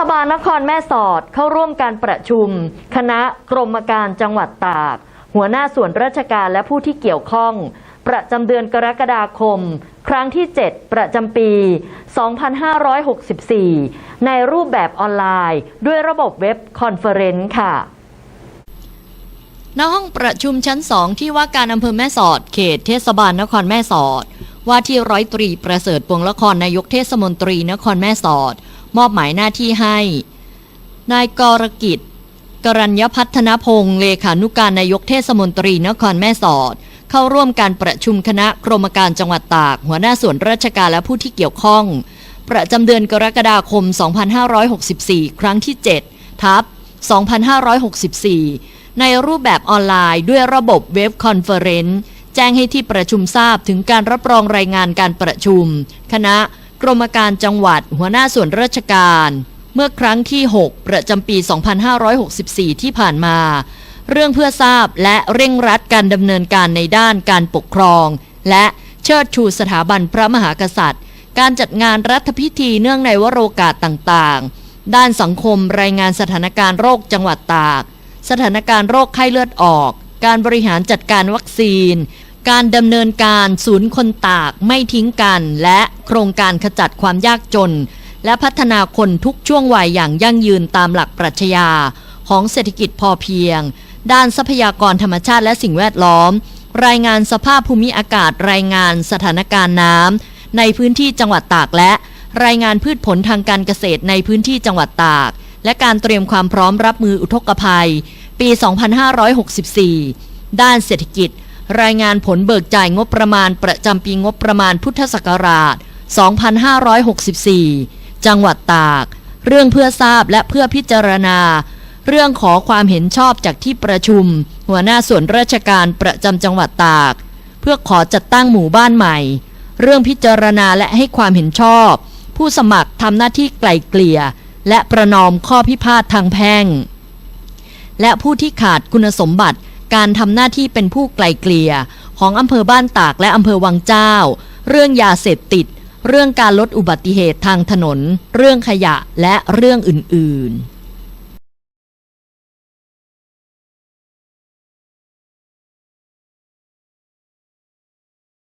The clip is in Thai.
ศบาลนครแม่สอดเข้าร่วมการประชุม คณะกรมการจังหวัดตาก หัวหน้าส่วนราชการและผู้ที่เกี่ยวข้อง ประจำเดือนกรกฎาคม ครั้งที่ 7 ประจำปี 2564 ในรูปแบบออนไลน์ ด้วยระบบเว็บคอนเฟอเรนซ์ค่ะณห้องประชุมชั้นสองที่ว่าการอำเภอแม่สอด เขตเทศบาลนครแม่สอด ว่าที่ร้อยตรีประเสริฐปวงละครนายกเทศมนตรีนครแม่สอด มอบหมายหน้าที่ให้ นายกรกิจ กรัญญพัฒนพงศ์เลขานุการนายกเทศมนตรีนครแม่สอด เข้าร่วมการประชุมคณะกรมการจังหวัดตาก หัวหน้าส่วนราชการและผู้ที่เกี่ยวข้อง ประจำเดือนกรกฎาคม 2564 ครั้งที่ 7 ทับ 2564 ในรูปแบบออนไลน์ด้วยระบบเว็บคอนเฟอเรนซ์แจ้งให้ที่ประชุมทราบถึงการรับรองรายงานการประชุม คณะ กรมการจังหวัด หัวหน้าส่วนราชการ เมื่อครั้งที่ 6 ประจำปี 2564 ที่ผ่านมา เรื่องเพื่อทราบและเร่งรัดการดำเนินการในด้านการปกครอง และเชิดชูสถาบันพระมหากษัตริย์ การจัดงานรัฐพิธีเนื่องในวโรกาสต่างๆ ด้านสังคมรายงานสถานการณ์โรคจังหวัดตาก สถานการณ์โรคไข้เลือดออก การบริหารจัดการวัคซีน การดำเนินการศูนย์คนตากไม่ทิ้งกัน และโครงการขจัดความยากจน และพัฒนาคนทุกช่วงวัยอย่างยั่งยืนตามหลักปรัชญาของเศรษฐกิจพอเพียง ด้านทรัพยากรธรรมชาติและสิ่งแวดล้อม รายงานสภาพภูมิอากาศ รายงานสถานการณ์น้ำในพื้นที่จังหวัดตากและ รายงานพืชผลทางการเกษตรในพื้นที่จังหวัดตาก และการเตรียมความพร้อมรับมืออุทกภัย ปี 2564 ด้านเศรษฐกิจ รายงานผลเบิกจ่ายงบประมาณประจำปีงบประมาณพุทธศักราช 2564 จังหวัดตาก เรื่องเพื่อทราบและเพื่อพิจารณา เรื่องขอความเห็นชอบจากที่ประชุม หัวหน้าส่วนราชการประจำจังหวัดตาก เพื่อขอจัดตั้งหมู่บ้านใหม่ เรื่องพิจารณาและให้ความเห็นชอบ ผู้สมัครทำหน้าที่ไกล่เกลี่ย และประนอมข้อพิพาททางแพ่ง และผู้ที่ขาดคุณสมบัติ การทำหน้าที่เป็นผู้ไกลเกลี่ย ของอำเภอบ้านตากและอำเภอวังเจ้า เรื่องยาเสพติด เรื่องการลดอุบัติเหตุทางถนน เรื่องขยะและเรื่องอื่น ๆ